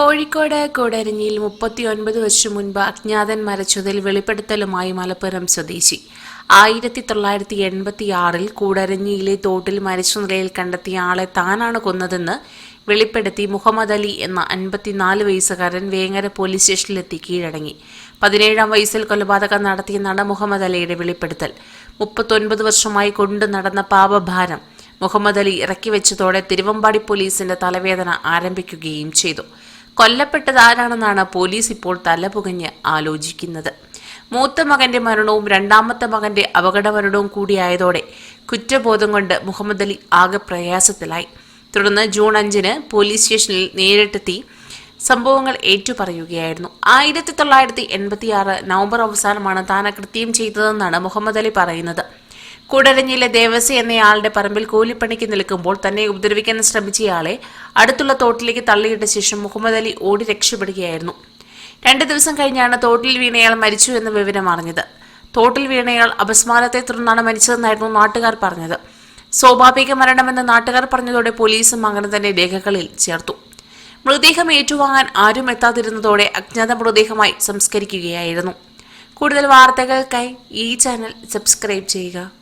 കോഴിക്കോട് കൂടരഞ്ഞിയിൽ മുപ്പത്തിയൊൻപത് വർഷം മുൻപ് അജ്ഞാതൻ മരച്ചതിൽ വെളിപ്പെടുത്തലുമായി മലപ്പുറം സ്വദേശി. ആയിരത്തി തൊള്ളായിരത്തി എൺപത്തി ആറിൽ കൂടരഞ്ഞിയിലെ തോട്ടിൽ മരിച്ച നിലയിൽ കണ്ടെത്തിയ ആളെ താനാണ് കൊന്നതെന്ന് വെളിപ്പെടുത്തി മുഹമ്മദ് അലി എന്ന അൻപത്തിനാല് വയസ്സുകാരൻ വേങ്ങര പോലീസ് സ്റ്റേഷനിലെത്തി കീഴടങ്ങി. പതിനേഴാം വയസ്സിൽ കൊലപാതകം നടത്തിയെന്നാണ് മുഹമ്മദ് അലിയുടെ വെളിപ്പെടുത്തൽ. മുപ്പത്തൊൻപത് വർഷമായി കൊണ്ടു നടന്ന പാപഭാരം മുഹമ്മദ് അലി ഇറക്കി വെച്ചതോടെ തിരുവമ്പാടി പോലീസിന്റെ തലവേദന ആരംഭിക്കുകയും ചെയ്തു. കൊല്ലപ്പെട്ടത് ആരാണെന്നാണ് പോലീസ് ഇപ്പോൾ തലപുകഞ്ഞ് ആലോചിക്കുന്നത്. മൂത്ത മകന്റെ മരണവും രണ്ടാമത്തെ മകന്റെ അപകട മരണവും കൂടിയായതോടെ കുറ്റബോധം കൊണ്ട് മുഹമ്മദ് അലി ആകെ പ്രയാസത്തിലായി. തുടർന്ന് ജൂൺ അഞ്ചിന് പോലീസ് സ്റ്റേഷനിൽ നേരിട്ടെത്തി സംഭവങ്ങൾ ഏറ്റുപറയുകയായിരുന്നു. ആയിരത്തി തൊള്ളായിരത്തി എൺപത്തിയാറ് നവംബർ അവസാനമാണ് താൻ കൃത്യം ചെയ്തതെന്നാണ് മുഹമ്മദ് അലി പറയുന്നത്. കൂടരഞ്ഞിലെ ദേവസി എന്നയാളുടെ പറമ്പിൽ കൂലിപ്പണിക്ക് നിൽക്കുമ്പോൾ തന്നെ ഉപദ്രവിക്കാൻ ശ്രമിച്ചയാളെ അടുത്തുള്ള തോട്ടിലേക്ക് തള്ളിയിട്ട ശേഷം മുഹമ്മദ് അലി ഓടി രക്ഷപ്പെടുകയായിരുന്നു. രണ്ടു ദിവസം കഴിഞ്ഞാണ് തോട്ടിൽ വീണയാൾ മരിച്ചു എന്ന വിവരം അറിഞ്ഞത്. തോട്ടിൽ വീണയാൾ അപസ്മാരത്തെ തുടർന്നാണ് മരിച്ചതെന്നായിരുന്നു നാട്ടുകാർ പറഞ്ഞത്. സ്വാഭാവിക മരണമെന്ന് നാട്ടുകാർ പറഞ്ഞതോടെ പോലീസും അങ്ങനെ തന്നെ രേഖകളിൽ ചേർത്തു. മൃതദേഹം ഏറ്റുവാങ്ങാൻ ആരും എത്താതിരുന്നതോടെ അജ്ഞാത മൃതദേഹമായി സംസ്കരിക്കുകയായിരുന്നു. കൂടുതൽ വാർത്തകൾക്കായി ഈ ചാനൽ സബ്സ്ക്രൈബ് ചെയ്യുക.